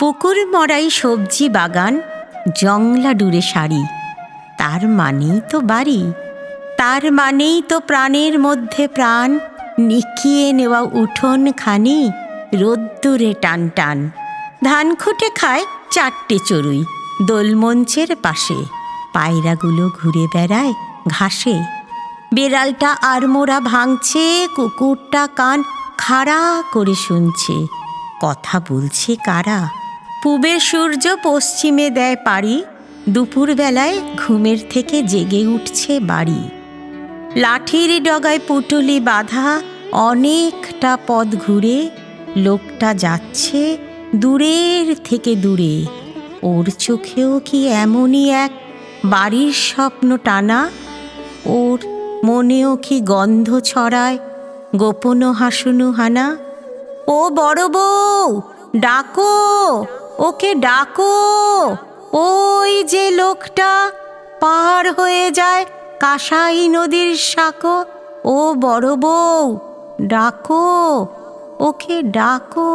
পুকুর মরাই সবজি বাগান, জংলা ডুরে শাড়ি। তার মানেই তো বাড়ি। তার মানেই তো প্রাণের মধ্যে প্রাণ। নিকিয়ে নেওয়া উঠোন খানি রোদ্দুরে টান টান ধান খুঁটে খায় চারটে চড়ুই দোলমঞ্চের পাশে। পায়রাগুলো ঘুরে বেড়ায় ঘাসে। বেড়ালটা আড়মোড়া ভাঙছে, কুকুরটা কান খাড়া করে শুনছে। কথা বলছে কারা? পূবের সূর্য পশ্চিমে দেয় পাড়ি, দুপুরবেলায় ঘুমের থেকে জেগে উঠছে বাড়ি। লাঠির ডগায় পুটুলি বাঁধা অনেকটা পথ ঘুরে লোকটা যাচ্ছে দূরের থেকে দূরে। ওর চোখেও কি এমনই এক বাড়ির স্বপ্ন টানা? ওর মনেও কি গন্ধ ছড়ায় গোপন হাসুনু হানা ও বড় বউ, ডাকো! ওকে ডাকো। ওই যে লোকটা পার হয়ে যায় কাসাই নদীর সাঁকো। ও বড় বউ, ডাকো। ওকে ডাকো।